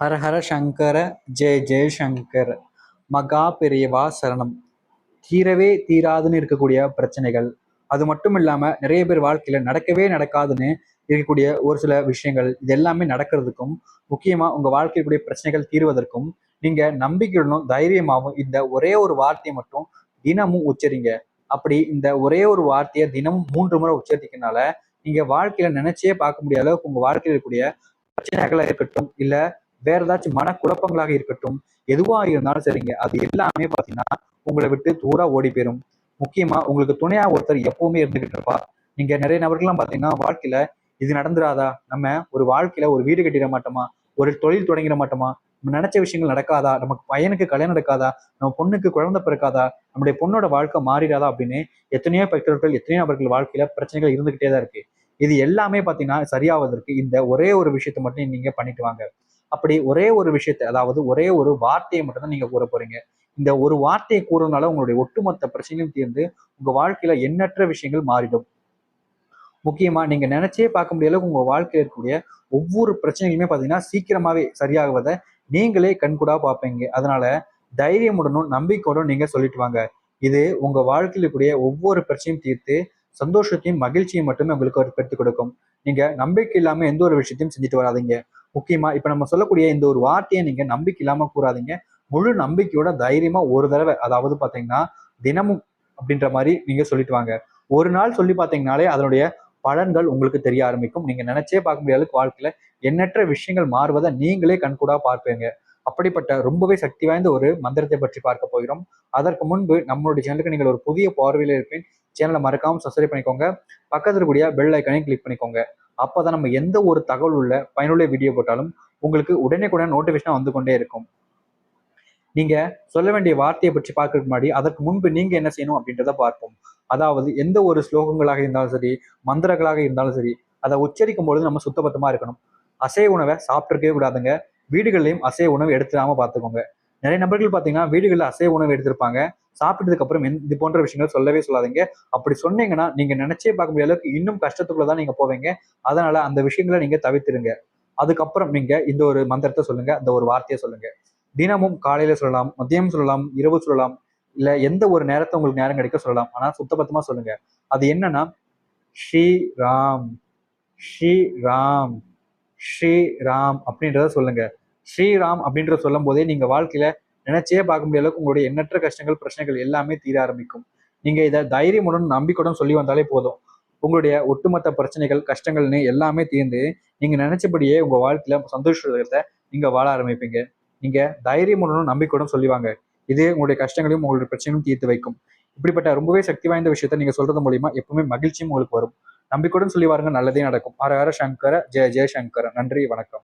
ஹரஹர சங்கர ஜெய ஜெயசங்கர் மகா பெரியவா சரணம். தீரவே தீராதுன்னு இருக்கக்கூடிய பிரச்சனைகள். அது மட்டும் இல்லாமல் நிறைய பேர் வாழ்க்கையில் நடக்கவே நடக்காதுன்னு இருக்கக்கூடிய ஒரு சில விஷயங்கள் இது எல்லாமே நடக்கிறதுக்கும் முக்கியமாக உங்கள் வாழ்க்கையுடைய பிரச்சனைகள் தீர்வதற்கும் நீங்கள் நம்பிக்கையுடனும் தைரியமாகவும் இந்த ஒரே ஒரு வார்த்தையை மட்டும் தினமும் உச்சரிங்க. அப்படி இந்த ஒரே ஒரு வார்த்தையை தினமும் மூன்று முறை உச்சரிக்கிறதுனால நீங்கள் வாழ்க்கையில் நினைச்சே பார்க்க முடியாத அளவுக்கு உங்கள் வாழ்க்கையில் இருக்கக்கூடிய பிரச்சனைகளாக இருக்கட்டும் இல்லை வேற ஏதாச்சும் மனக்குழப்பங்களாக இருக்கட்டும் எதுவா இருந்தாலும் சரிங்க. அது எல்லாமே பாத்தீங்கன்னா உங்களை விட்டு தூரா ஓடி போயிடும் முக்கியமா உங்களுக்கு துணையா ஒருத்தர் எப்பவுமே இருந்துகிட்டு இருப்பா. நீங்க நிறைய நபர்கள்லாம் பாத்தீங்கன்னா வாழ்க்கையில இது நடந்துராதா? நம்ம ஒரு வாழ்க்கையில ஒரு வீடு கட்டிட மாட்டோமா? ஒரு தொழில் தொடங்கிட மாட்டோமா? நம்ம நினைச்ச விஷயங்கள் நடக்காதா? நமக்கு பையனுக்கு கல்யாணம் நடக்காதா? நம்ம பொண்ணுக்கு குழந்தை பிறக்காதா? நம்முடைய பொண்ணோட வாழ்க்கை மாறிடாதா அப்படின்னு எத்தனையோ பெற்றோர்கள் எத்தனையோ நபர்கள் வாழ்க்கையில பிரச்சனைகள் இருந்துகிட்டே தான் இருக்கு. இது எல்லாமே பாத்தீங்கன்னா சரியாவதற்கு இந்த ஒரே ஒரு விஷயத்த மட்டும் நீங்க பண்ணிட்டு வாங்க. அப்படி ஒரே ஒரு விஷயத்தை அதாவது ஒரே ஒரு வார்த்தையை மட்டும்தான் நீங்க கூற போறீங்க. இந்த ஒரு வார்த்தையை கூறுறதுனால உங்களுடைய ஒட்டுமொத்த பிரச்சனையும் தீர்ந்து உங்க வாழ்க்கையில எண்ணற்ற விஷயங்கள் மாறிடும். முக்கியமா நீங்க நினைச்சே பார்க்க முடியாத உங்க வாழ்க்கையில இருக்கக்கூடிய ஒவ்வொரு பிரச்சனைகளுமே பாத்தீங்கன்னா சீக்கிரமாவே சரியாகுவதை நீங்களே கண்கூடா பார்ப்பீங்க. அதனால தைரியமுடனும் நம்பிக்கையோடும் நீங்க சொல்லிட்டு வாங்க. இது உங்க வாழ்க்கையில கூடிய ஒவ்வொரு பிரச்சனையும் தீர்த்து சந்தோஷத்தையும் மகிழ்ச்சியும் மட்டுமே உங்களுக்கு பெற்றுக் கொடுக்கும். நீங்க நம்பிக்கை இல்லாம எந்த ஒரு விஷயத்தையும் செஞ்சுட்டு வராதிங்க. முக்கியமா இப்ப நம்ம சொல்லக்கூடிய இந்த ஒரு வார்த்தையை நீங்க நம்பிக்கை இல்லாம கூறாதீங்க. முழு நம்பிக்கையோட தைரியமா ஒரு தடவை அதாவது பாத்தீங்கன்னா தினமும் அப்படின்ற மாதிரி நீங்க சொல்லிட்டு வாங்க. ஒரு நாள் சொல்லி பாத்தீங்கன்னாலே அதனுடைய பலன்கள் உங்களுக்கு தெரிய ஆரம்பிக்கும். நீங்க நினைச்சே பார்க்க முடியாத வாழ்க்கையில எண்ணற்ற விஷயங்கள் மாறுவதை நீங்களே கண்கூடா பார்ப்பீங்க. அப்படிப்பட்ட ரொம்பவே சக்தி வாய்ந்த ஒரு மந்திரத்தை பற்றி பார்க்க போகிறோம். அதற்கு முன்பு நம்மளுடைய சேனலுக்கு நீங்கள் ஒரு புதிய பார்வையில் இருப்பேன் சேனலை மறக்காம சப்ஸ்கிரைப் பண்ணிக்கோங்க. பக்கத்தில் கூடிய பெல் ஐக்கனையும் கிளிக் பண்ணிக்கோங்க. அப்போதான் நம்ம எந்த ஒரு தகவல் உள்ள பயனுள்ள வீடியோ போட்டாலும் உங்களுக்கு உடனே கூட நோட்டிஃபிகேஷன் வந்து கொண்டே இருக்கும். நீங்க சொல்ல வேண்டிய வார்த்தையை பற்றி பார்க்கறதுக்கு முன்னாடி அதற்கு முன்பு நீங்க என்ன செய்யணும் அப்படின்றத பார்ப்போம். அதாவது எந்த ஒரு ஸ்லோகங்களாக இருந்தாலும் சரி மந்திரங்களாக இருந்தாலும் சரி அதை உச்சரிக்கும் பொழுது நம்ம சுத்தபத்தமா இருக்கணும். அசைய உணவை சாப்பிட்டுருக்கவே கூடாதுங்க. வீடுகள்லையும் அசைய உணவு எடுத்துடாம பார்த்துக்கோங்க. நிறைய நபர்கள் பார்த்தீங்கன்னா வீடுகளில் அசைய உணவு எடுத்திருப்பாங்க. சாப்பிட்டதுக்கு அப்புறம் இது போன்ற விஷயங்கள் சொல்லவே சொல்லாதீங்க. அப்படி சொன்னீங்கன்னா நீங்க நினைச்சே பார்க்க முடியாத அளவுக்கு இன்னும் கஷ்டத்துக்குள்ள தான் நீங்க போவீங்க. அதனால அந்த விஷயங்களை நீங்க தவிர்த்துருங்க. அதுக்கப்புறம் நீங்க இந்த ஒரு மந்திரத்தை சொல்லுங்க. அந்த ஒரு வார்த்தையை சொல்லுங்க. தினமும் காலையில சொல்லலாம் மதியம் சொல்லலாம் இரவு சொல்லலாம் இல்ல எந்த ஒரு நேரத்தை உங்களுக்கு நேரம் கிடைக்க சொல்லலாம். ஆனா சுத்தபத்தமா சொல்லுங்க. அது என்னன்னா ஸ்ரீ ராம் ஸ்ரீ ராம் அப்படின்றத சொல்லுங்க. ஸ்ரீராம் அப்படின்ற சொல்லும் போதே நீங்கள் வாழ்க்கையில நினைச்சே பார்க்க முடிய அளவுக்கு உங்களுடைய எண்ணற்ற கஷ்டங்கள் பிரச்சனைகள் எல்லாமே தீர ஆரம்பிக்கும். நீங்கள் இதை தைரியமுடன் நம்பிக்கையுடன் சொல்லி வந்தாலே போதும். உங்களுடைய ஒட்டுமொத்த பிரச்சனைகள் கஷ்டங்கள்னு எல்லாமே தீர்ந்து நீங்கள் நினைச்சபடியே உங்கள் வாழ்க்கையில் சந்தோஷத்தை நீங்கள் வாழ ஆரம்பிப்பீங்க. நீங்கள் தைரியமுடனும் நம்பிக்கையுடன் சொல்லிவாங்க இது உங்களுடைய கஷ்டங்களையும் உங்களுடைய பிரச்சனையும் தீர்த்து வைக்கும். இப்படிப்பட்ட ரொம்பவே சக்தி வாய்ந்த விஷயத்த நீங்கள் சொல்றது மூலியமா எப்பவுமே மகிழ்ச்சியும் உங்களுக்கு வரும். நம்பிக்கையுடன் சொல்லி வாருங்க. நல்லதே நடக்கும். ஹர ஹர சங்கர ஜெய ஜெய சங்கர நன்றி வணக்கம்.